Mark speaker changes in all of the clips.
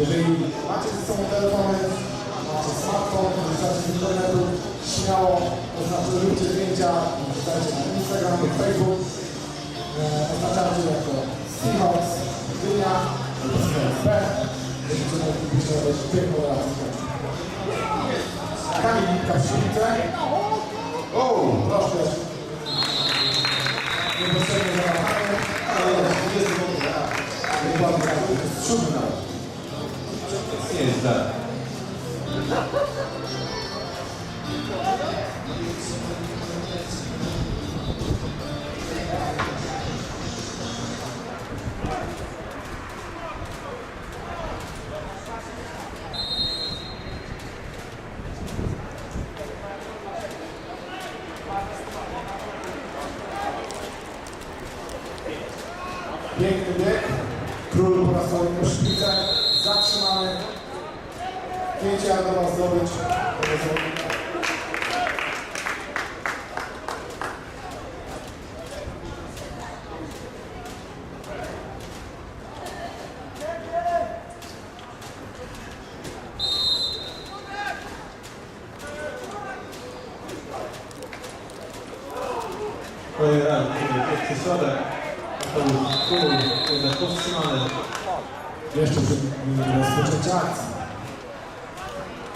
Speaker 1: Jeżeli macie ze sobą telefony, macie smartfon, korzystacie z internetu, śmiało, to znaczy róbcie zdjęcia, wrzucajcie na Instagram lub Facebook. E, oznaczajcie jako Seahawks, Dynia, lub Seahawks B. Będziecie mogli nowe piękną relację. Kamil Litka w Świnice. O, proszę. Niepotrzebnie zamachamy, ale jest 20 minut. Dokładnie tak, to jest siódmy nawet.
Speaker 2: Nie jest tak.
Speaker 1: Piękny bieg. Król po raz kolejny w szpicę. Zatrzymamy. Pięć jardowa zdobycz. tego zawodnika.
Speaker 2: Kolejny raz, pierwszy środek. To był król, jednak powstrzymany.
Speaker 1: Jeszcze przed mm, rozpoczęciem akcji.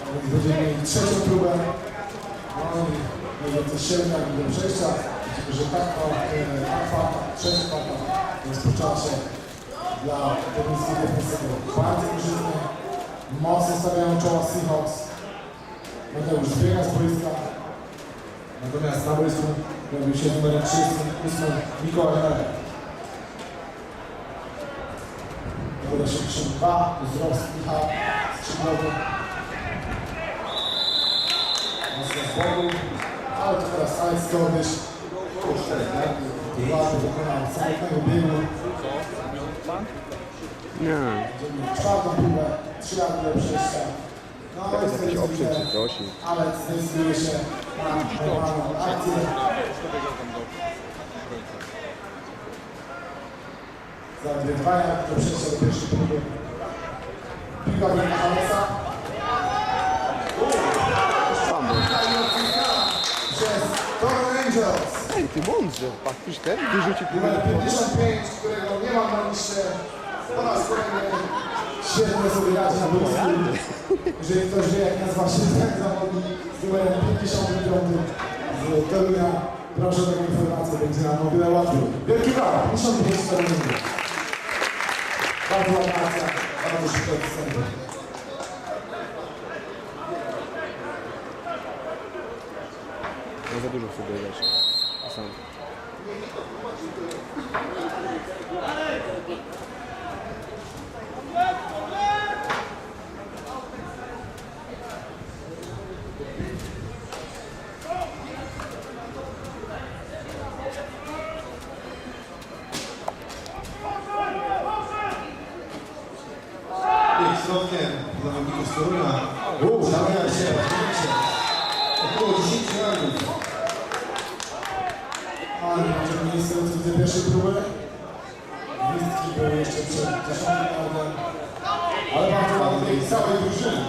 Speaker 1: A więc będziemy mieli trzecią próbę. No i mniej więcej 7 minut do przejścia. Widzimy, że tak, e, tak kwarta, trzecia kwarta rozpoczęła się dla Dominickiej Defensywy. Bardzo korzystnie. Mocno stawiają czoła Seahawks. Mateusz zbiega z boiska. Natomiast na boisku pojawił się numer 38 Mikołaj Merek. Góra 72, wzrost Michał skrzydłowy. Mocno z boku, ale to teraz Alex Kordysz.
Speaker 3: Nie,
Speaker 1: czwartą próbę, trzy lata do przejścia. No ale
Speaker 3: jakiś
Speaker 1: jest
Speaker 3: oprzeć czy coś.
Speaker 1: Alex zdecyduje się na normalną akcję. Lata do przejścia do pierwszej próby. Piłka w rękach Alexa.
Speaker 3: Sam był.
Speaker 1: przez Toro Angels.
Speaker 3: Ej, ty mądrze, patrz, ten wyrzucił
Speaker 1: Numer 55, którego nie mam na liście. Po raz kolejny świetnie sobie radzi na boisku. Jeżeli ktoś wie, jak nazywa się ten zawodnik z numerem 55 z Torunia, proszę o taką informację, będzie nam o wiele łatwiej. Wielkie brawa, 55 Torunia. Bardzo ładna akcja, bardzo szybko występy.
Speaker 3: Nie za dużo sobie dać. Sam.
Speaker 2: Bieg środkiem zawodników z Torunia. Zamyka się, zdjęcie. Około 10 yardów.
Speaker 1: Ale nie możemy miejsce do pierwszej próby. Gwizdki były jeszcze przed dziesiątym raundem. Ale bardzo ładny bieg całej drużyny.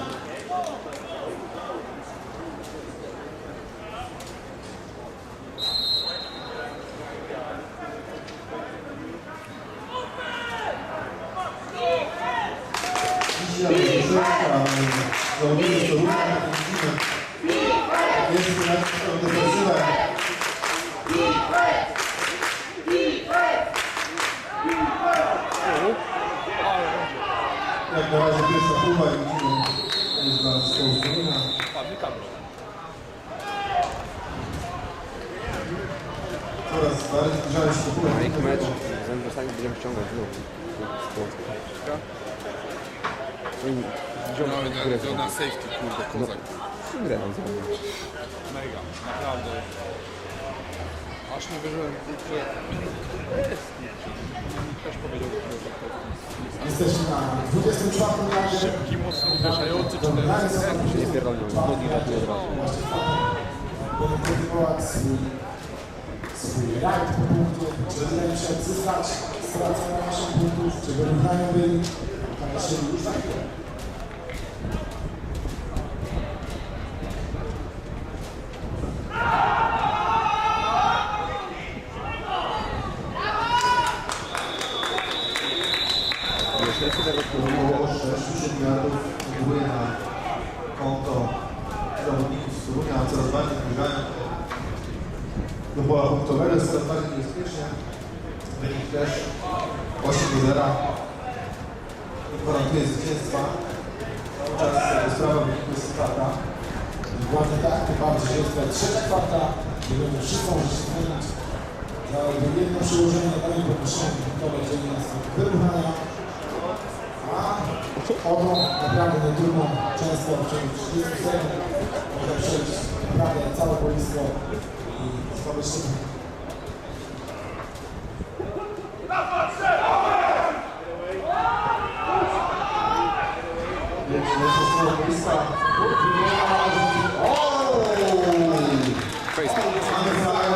Speaker 2: Dzisiaj jest środka. Zawodnicy z Torunia. jak widzimy. Jest na defensywę. Jak na razie pierwsza próba i widzimy, jest dla zespołu z Torunia. Do góry.
Speaker 3: Make mecz. Z Androsami będziemy ściągać znów.
Speaker 4: No,
Speaker 3: grę.
Speaker 4: na, na safety, kurde, kozak.
Speaker 3: Grę nam zrobił.
Speaker 4: Mega, naprawdę. Aż nie wierzyłem, że też powiedział, że
Speaker 1: Jesteśmy na 24 razie.
Speaker 4: szybki, mocno uderzający, czy
Speaker 1: Dominanie są na
Speaker 3: Nie pierdolną, zgodni ratuje od razu.
Speaker 1: Będą kultywować swój, swój jak rajd punktów, żeby lepsze odzyskać stracone 8 punktów, czy wyrównania byli, a jeżeli już tak trudno, często ciągu 30 sekund można przejść naprawdę całe boisko i zdobyć się
Speaker 2: Więc jest to boiska. Oj!
Speaker 3: Face.
Speaker 2: Mamy flagę.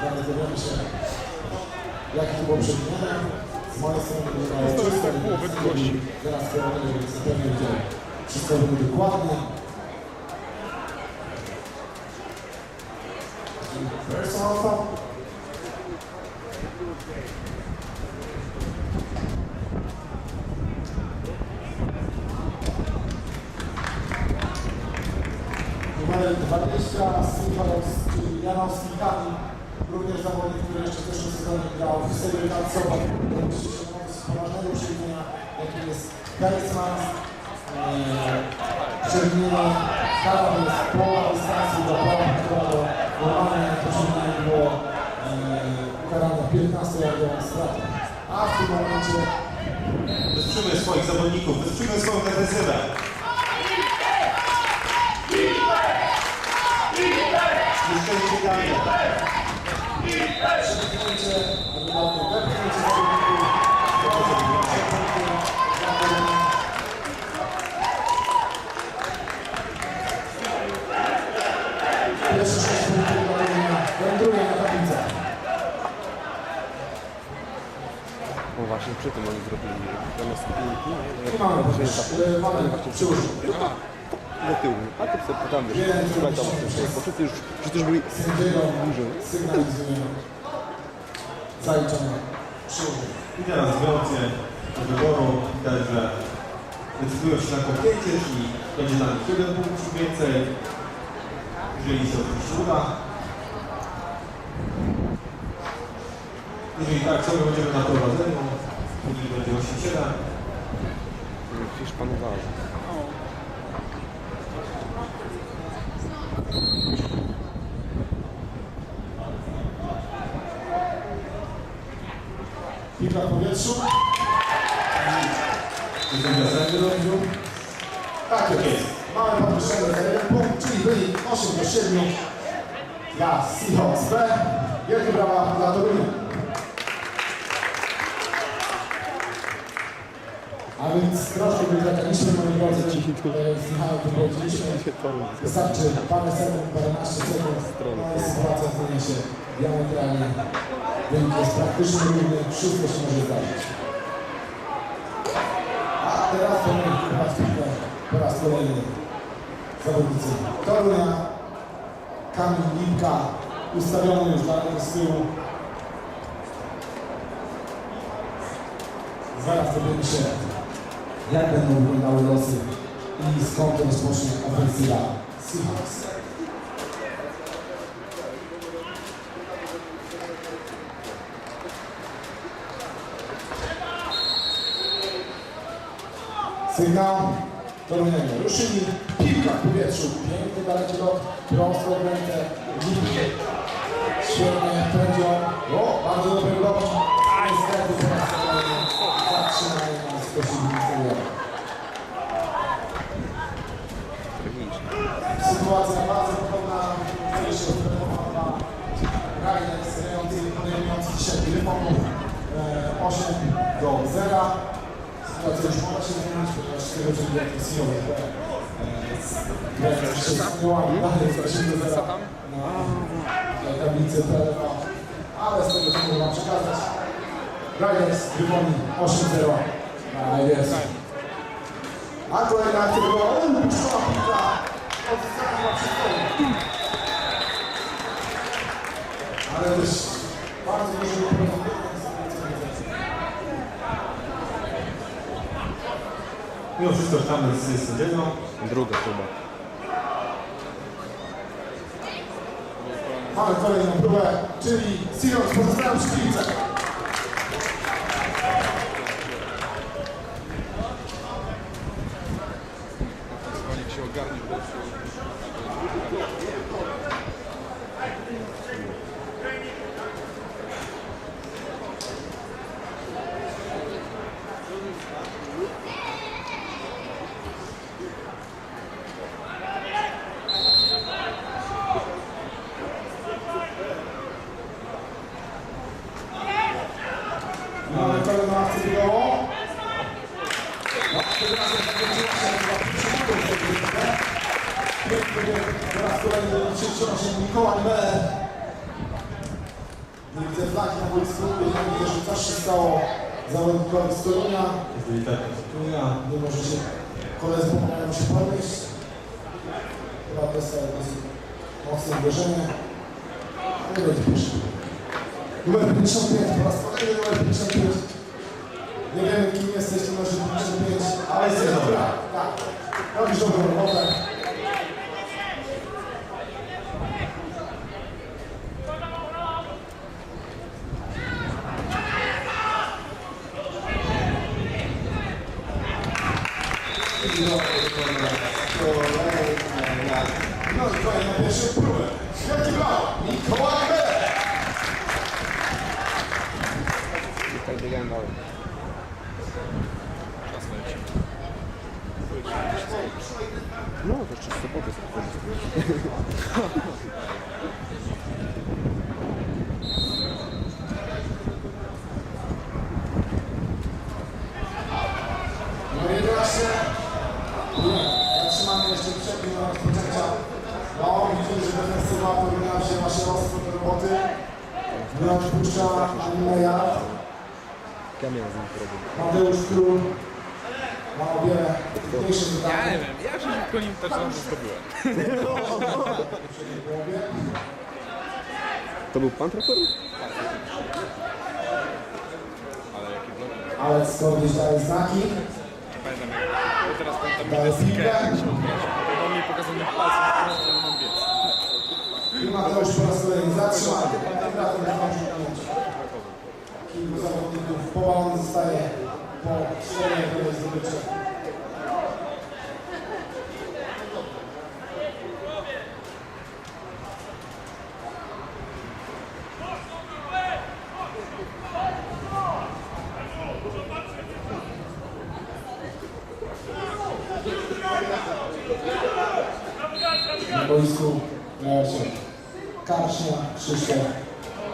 Speaker 1: Zaraz dowiemy się, jakie to było przewinienie. Z mojej czysto.
Speaker 4: tak było we długości.
Speaker 1: Teraz wszystko będzie dokładnie. Personal foul. Numer 20 Sylwanowski, Janowski Kamil, również zawodnik, który jeszcze w zeszłym sezonie grał w serii Lancowa. Poważnego przewinienia, jakim jest Geismans. Przewinienie kara to jest połowa dystansu do połowa, która do normalnie to przewinienie było e, ukarane 15 jardową stratą. A w tym momencie
Speaker 2: Wysprzymy swoich zawodników, wysprzymy swoją defensywę. Niszczęście Daniel.
Speaker 1: przewinięcie, a dokładnie wepchnięcie zawodników. Dobrze, Pierwsze 6 punktów Galeria wędruje na tablicę.
Speaker 3: No właśnie przy tym oni zrobili. Zamiast piłki,
Speaker 1: Nie mamy e, mamy przyłóż.
Speaker 3: do tyłu. A ty sobie tam wiesz, słuchaj tam, bo wszyscy już, już byli
Speaker 1: Sędziego
Speaker 3: bliżej.
Speaker 1: sygnalizuje zaliczone przyłóż.
Speaker 2: I teraz w wyborcy do wyboru widać, że decydują się na kopnięcie, czyli będzie nich jeden punkt lub więcej. Jeżeli oczywiście uda. Jeżeli tak, ciągle będziemy na prowadzeniu. Wynik będzie 8-7.
Speaker 3: Hiszpanowali.
Speaker 1: Piłka w powietrzu.
Speaker 2: Jestem wiosenny.
Speaker 1: Tak jest. Mamy podwyższenie za jeden punkt, czyli wynik 8 do 7 dla Seahawks B. Wielkie brawa dla Torunia. A więc troszkę wygraliśmy, moi drodzy, e, z Michałem tu powiedzieliśmy. Wystarczy parę sekund, paręnaście sekund, i sytuacja zmienia się diametralnie. Wynik jest praktycznie równy, wszystko się może zdarzyć. A teraz to chyba po raz kolejny zawodnicy Torunia, Kamil Lipka, ustawiony już daleko z tyłu. Zaraz dowiemy się, jak będą wyglądały losy i skąd rozpocznie ofensywa Seahawks. Sygnał Torunianie ruszyli, piłka w powietrzu, piękny daleki lot, prosto w rękę, Lipki, świetnie pędzią, o, bardzo dobry lot, niestety po raz kolejny zatrzymanie nas prosili Sytuacja bardzo podobna, jeszcze odbudowała Rajnek grający, podejmujący dzisiaj Gryfonów e, 8 do 0. Sytuacja już mogła się zmienić, ponieważ tego względu jak jest Jowy, grając jeszcze z Miłami, dalej jest 8 do 0 na na tablicy PLFA. Ale z tego co Wam przekazać, Riders Gryfoni 8-0 na najwięcej. A kolejna akcja była Ale też Bardzo dużo
Speaker 2: Mimo wszystko sztamy z sędziego.
Speaker 3: Druga chyba.
Speaker 1: Mamy kolejną próbę, czyli Sirius pozostają przy piłce. No, widzimy, że defensywa powinna się nasze ostro do roboty. Nie odpuszcza ani Meja.
Speaker 3: Ja miałem z nim problem.
Speaker 1: Mateusz Król ma o wiele trudniejsze
Speaker 4: Ja nie wiem, ja się szybko nim też
Speaker 1: w głowie.
Speaker 3: To był pan traper?
Speaker 4: Ale jaki blok.
Speaker 1: Ale skoro gdzieś daje znaki,
Speaker 4: Pamiętam jak... Ja teraz pamiętam jak deskę,
Speaker 1: piłkę.
Speaker 4: się. Mi palcem, mam biec.
Speaker 1: i Mateusz po raz kolejny zatrzymany. Razem zdążył minąć. Kilku zawodników powalony zostaje po czterech zdobyczy. Boisku się Karsznia, Krzysztof,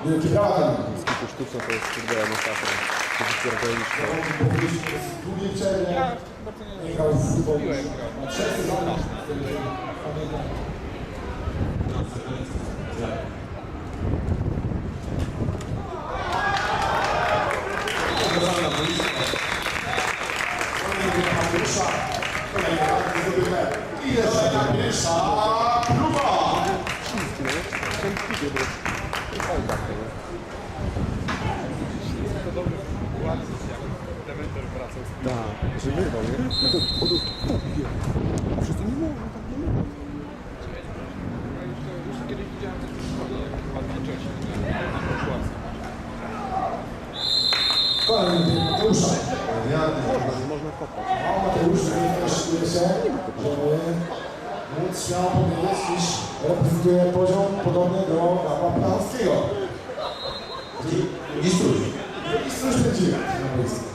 Speaker 1: Wielki Brawa.
Speaker 3: Kilku sztuczna to jest kurde masakra. To jest pierdolniczne.
Speaker 1: W długiej przerwie
Speaker 4: Ja bardzo nie
Speaker 1: nie grał w futbol.
Speaker 4: Grał.
Speaker 1: Na trzech sezonach. Pamiętam. Kolejny Mateusza, kolejny raz zdobywe. I jeszcze pierwsza próba.
Speaker 3: Śliskie, no. Chciałem pić od razu. I fałdak tego.
Speaker 4: To dobry ładny, jak Dementor wracał z
Speaker 3: Tak, że wyrwał, nie? No to odóż, kupie. A wszyscy nie mogą, tak nie.
Speaker 4: Ja już, kiedyś widziałem coś w szkole, jak ładnie wcześniej, na Koszłacy.
Speaker 1: Kolejny bieg Mateusza.
Speaker 2: Wiarny.
Speaker 3: Można, można kopać.
Speaker 1: No, Mateusz szykuje się, żeby móc śmiało powiedzieć, iż reprezentuje poziom podobny do Pawła Planowskiego.
Speaker 2: Mistrz.
Speaker 1: I coś będzie na boisku.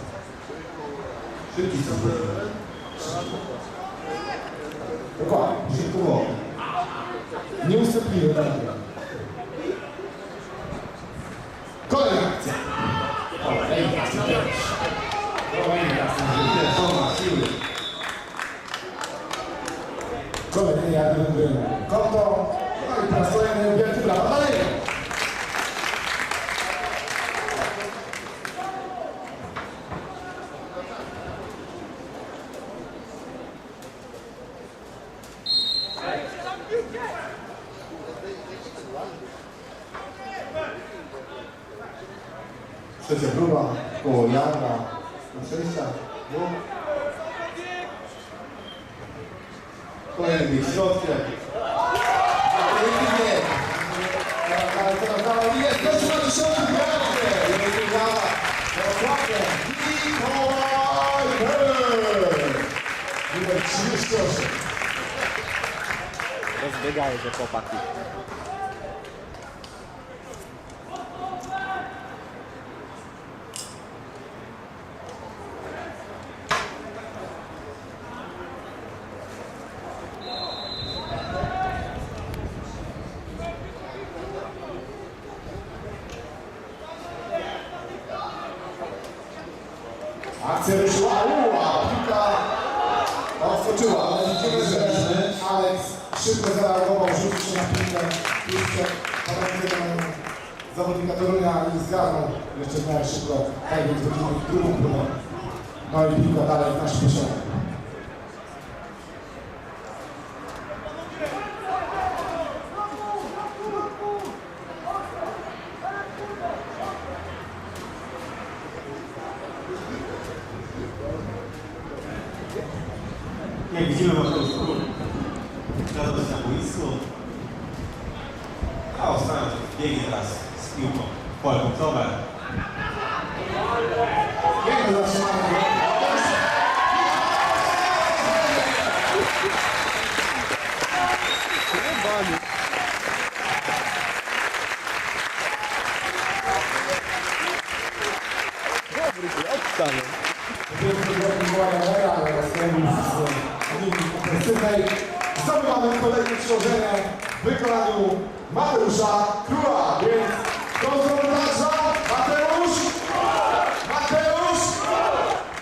Speaker 1: Dokładnie.
Speaker 2: Szybko.
Speaker 1: Nieustępliwy tak. Kolejna akcja. Kolejna akcja. Kolejna akcja.
Speaker 2: Ma siły.
Speaker 1: Kolejny będę konto. No i po raz kolejny wielki brawa dla niego.
Speaker 2: Trzecia próba, koło Jana, do przejścia, dwóch. Kolejny bieg środkiem. Piękny bieg. Teraz dalej, teraz dalej, jest, to trzyma dziesiąty, dobrze. Piękny Jana, dokładnie. Mikołaj Pech.
Speaker 1: Numer 38.
Speaker 3: Rozbiegają się chłopaki.
Speaker 1: Akcja ruszyła, uła, piłka odskoczyła, ale widzimy, że Alex szybko zareagował, rzucił się na piłkę, piłkę, paralizowanego zawodnika Zgarnął jeszcze w miarę szybko, tak więc będziemy w drugą próbę. No i piłka dalej w naszym.
Speaker 2: Jak widzimy Mateusz Król, radość na boisku. A ostatnio biegnie teraz z piłką w pole punktowe.
Speaker 1: Piękne zatrzymanie.
Speaker 3: Dobry, odstany.
Speaker 1: Zdobywamy kolejne przyłożenie w wykonaniu Mateusza Króla, więc do zdobywacza Mateusz! Mateusz!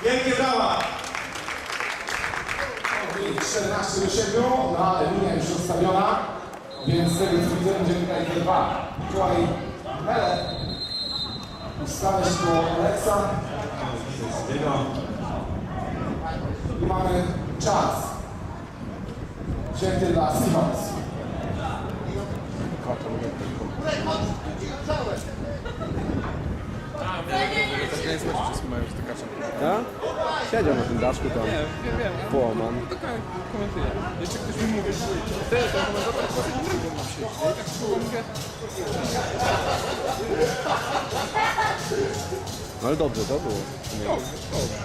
Speaker 2: Wielkie brawa!
Speaker 1: 14 do 7, no ale linia już rozstawiona, więc z tego co widzę grać te dwa. Mikołaj Mele ustawia się do Aleksa i mamy czas wzięty dla Simons.
Speaker 3: Kota, mówię.
Speaker 4: Tak nie jest wszyscy mają stykacze.
Speaker 3: Ja? Siedział na tym daszku tam.
Speaker 4: Nie, wiem, wiem.
Speaker 3: Połaman.
Speaker 4: Tak komentuję. Jeszcze ktoś mi mówi, że ty, to komentator, to nie lubią na przyjść. Ja tak mówię,
Speaker 3: No ale dobrze, to było.
Speaker 4: dobrze, dobrze.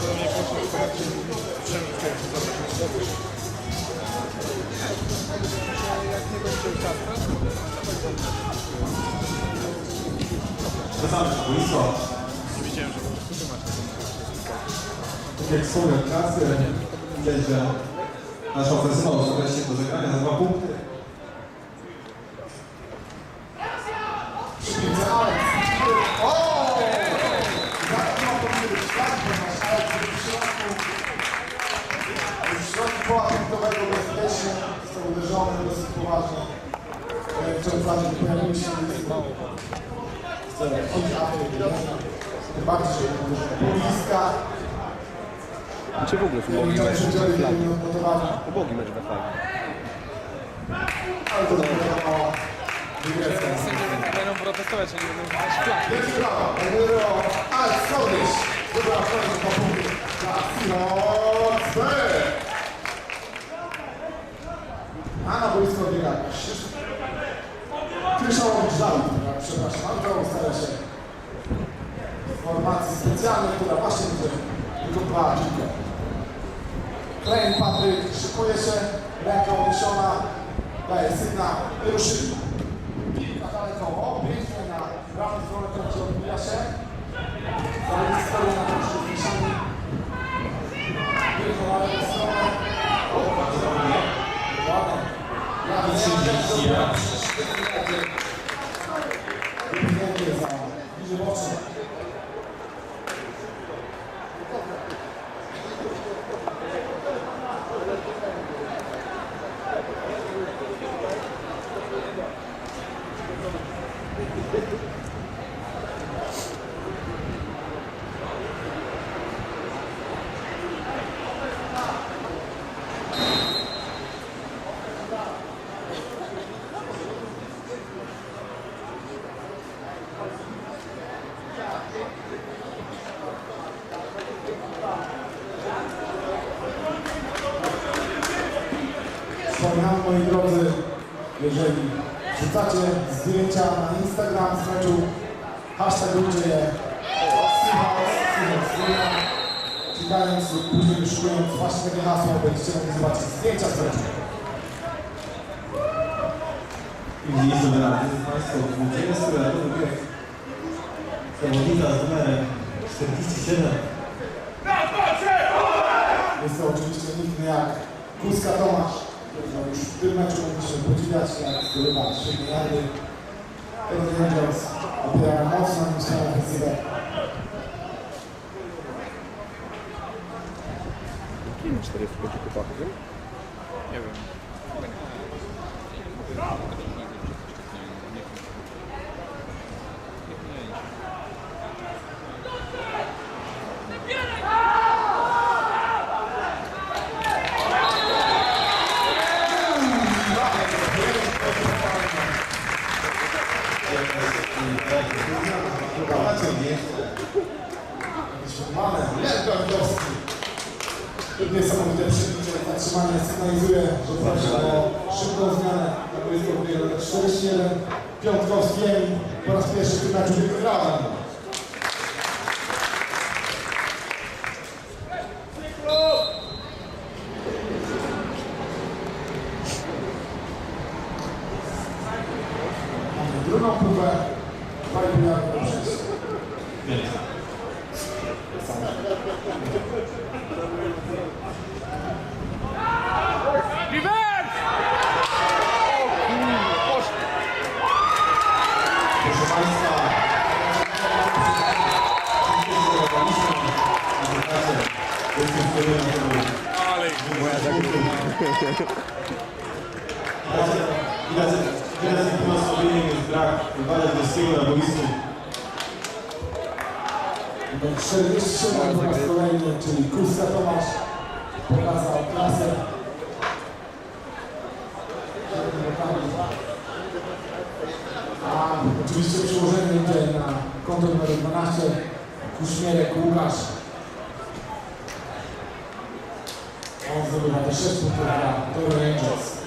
Speaker 4: To mnie proszę, zobaczymy, dobrze. Jak nie będzie
Speaker 2: wracamy na boisko.
Speaker 4: nie wiedziałem, że.
Speaker 2: Jak wspomniał klasy, widać, że nasza ofensywa uzbroja się do zagrania za dwa punkty.
Speaker 1: Pola punktowego bezpiecznie. Został uderzony dosyć poważnie. W czerwcu pojawiły się tym że boiska
Speaker 3: Czy w ogóle
Speaker 1: i
Speaker 3: ubogi mecz we flagi? Ubogi mecz we flagi.
Speaker 1: ale to dopiero wygrecka.
Speaker 4: Sędziowie będą protestować, że nie będą wydawać flag.
Speaker 1: Wielkie brawa, Pedro Alex Kodyś. Dobra, wchodzi po punkty dla Sinocby. A na boisko biega Dawid, tak, przepraszam, to stara się formacji specjalnej, która właśnie będzie wykonywała piłkę. Klein Patryk szykuje się, ręka uniesiona, daje sygnał ruszyli. Piłka daleko, o, pięknie na prawą stronę, która się odbija się. Dalej stoi na troszkę zwieszany. Piłka na lewą stronę. O, bardzo ładnie. Ładnie. Ja nie mam Wypchnięcie na Instagram z meczu, hashtagujcie je Seahawks, Seahawks Wyja, klikając lub później wyszukując właśnie takie hasło, będziecie mogli zobaczyć zdjęcia z meczu.
Speaker 2: I widzieliście Państwo, 20-letowy bieg zawodnika z numerem 47.
Speaker 1: Jest to oczywiście nikt inny jak Kuska Tomasz, którego już w tym meczu mogliśmy podziwiać, jak zdobywa świetne jady. Ten Rangers opiera mocno na swoją ofensywę.
Speaker 3: Kim 45 chłopaków, wiem?
Speaker 4: Nie wiem. Chyba nie. Nie wiem. Nie wymienić.
Speaker 2: Informacją nie.
Speaker 1: Mamy Lewandowski. Niesamowite przyjęcie, zatrzymanie sygnalizuje, że prosi o szybką zmianę na boisku 41. Piątkowski po raz pierwszy w tym meczu wygrałem. Mamy drugą próbę, dwa i pół jarda do przejścia.
Speaker 4: Revenge! Poszli.
Speaker 2: Proszę Państwa,
Speaker 4: Ale
Speaker 2: Widać, widać jak tym osłabieniem jest brak Władek Górskiego na boisku.
Speaker 1: Numer 47 po raz kolejny, czyli pokazał klasę. A oczywiście przełożenie będzie na konto numer 12 Kuśmierek Łukasz. On zdobywa te 6 punktów dla Toru Rangers.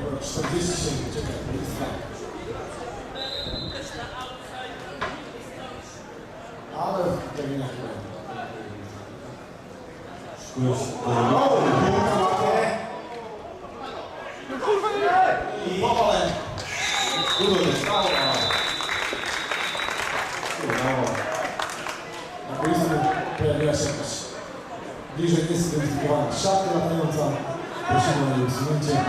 Speaker 1: Dobra, 47, czekaj, to jest tak. Ale w terminach
Speaker 2: Szkują się. I powolę. Dużo nie stało. Udało.
Speaker 1: Na boisku pojawiła się jakaś bliżej niezidentyfikowana szatka latająca. Prosimy o jej usunięcie.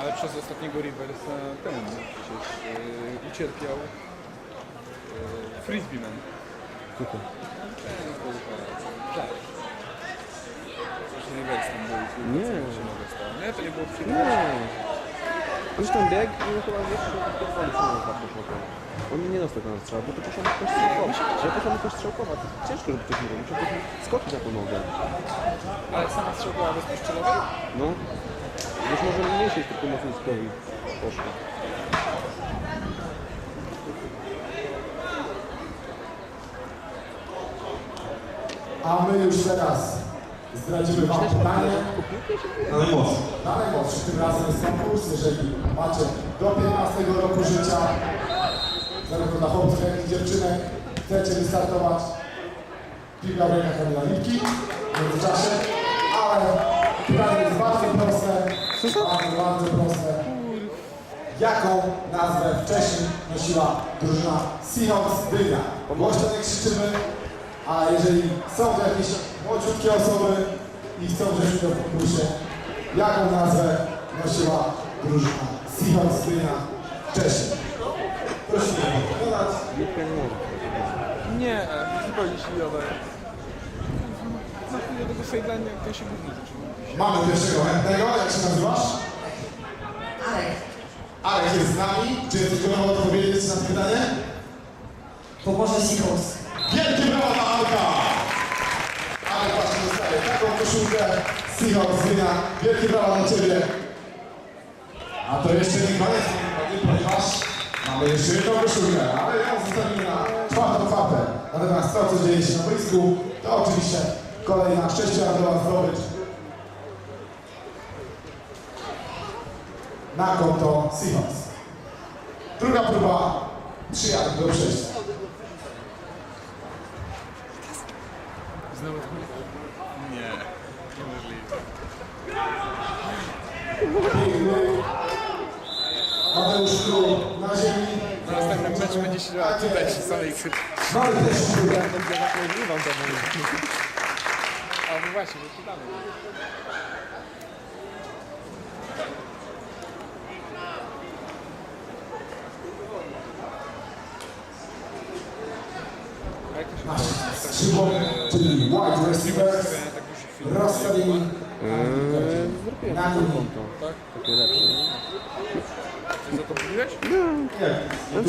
Speaker 4: Ale przez ostatniego Riversa ten przecież yy, ucierpiał yy, Frisbeeman.
Speaker 3: Super.
Speaker 4: Ten kurwa, żart. Przecież Rivers tam był,
Speaker 3: Nie.
Speaker 4: Nie, to nie było przy
Speaker 3: Nie. Zresztą bieg i chyba co na poszło. On nie dostał na strzał, bo to poszła kość strzałkowa. Ja poszła mi kość strzałkowa, to ciężko, żeby ktoś nie robił. Muszę ktoś skoczyć na tą nogę.
Speaker 4: Ale sama strzałka bezposzczelowa?
Speaker 3: No. Już może mniejszej tylko mocniskowi poszło.
Speaker 1: A my już teraz zdradzimy Wam pytanie.
Speaker 2: Na najmłodszy.
Speaker 1: Na najmłodszy tym razem jest konkurs. Jeżeli macie do 15 roku życia, zarówno dla chłopców, jak i dziewczynek, chcecie wystartować, piłka w rękach Kamila Lipki w międzyczasie, ale pytanie jest bardzo proste, bardzo, bardzo proste. Jaką nazwę wcześniej nosiła drużyna Seahawks Dynia? Głośno nie krzyczymy, a jeżeli są to jakieś młodziutkie osoby i chcą wziąć udział w konkursie, jaką nazwę nosiła drużyna Seahawks Dynia wcześniej? Prosimy odpowiadać.
Speaker 3: Biegka nie.
Speaker 4: Nie, zupełnie się nie oddaje. Na chwilę tego Sejdania to się zaczyna.
Speaker 1: Mamy pierwszego chętnego, jak się nazywasz?
Speaker 5: Alek,
Speaker 1: Alek jest z nami. Czy jesteś gotowy odpowiedzieć na to pytanie?
Speaker 5: pomoże Seahawks.
Speaker 1: Wielkie brawa dla Alka! Alek właśnie dostaje taką koszulkę Seahawks Dynia. Wielkie brawa dla Ciebie. A to jeszcze nie koniec. ponieważ mamy jeszcze jedną koszulkę, ale ją zostawimy na czwartą kwapę. Natomiast to, co dzieje się na boisku, to oczywiście kolejna sześcioradowa zdobycz na konto Seahawks. Druga próba, trzy jardy do przejścia. Piękny Mateusz Król na ziemi.
Speaker 4: Następny mecz będzie się działał tutaj przy samej krzyczy.
Speaker 1: Mamy też próbę.
Speaker 3: Będzie tak nagrywam to
Speaker 4: A no właśnie, to się
Speaker 1: Nasz skrzydłowy, czyli wide
Speaker 4: chwilę.
Speaker 1: rozstawieni
Speaker 3: Eee, zrobiłem
Speaker 1: na
Speaker 3: to
Speaker 1: linii.
Speaker 3: konto.
Speaker 4: Tak?
Speaker 3: Takie lepsze.
Speaker 4: Ty za to mówiłeś?
Speaker 2: Nie,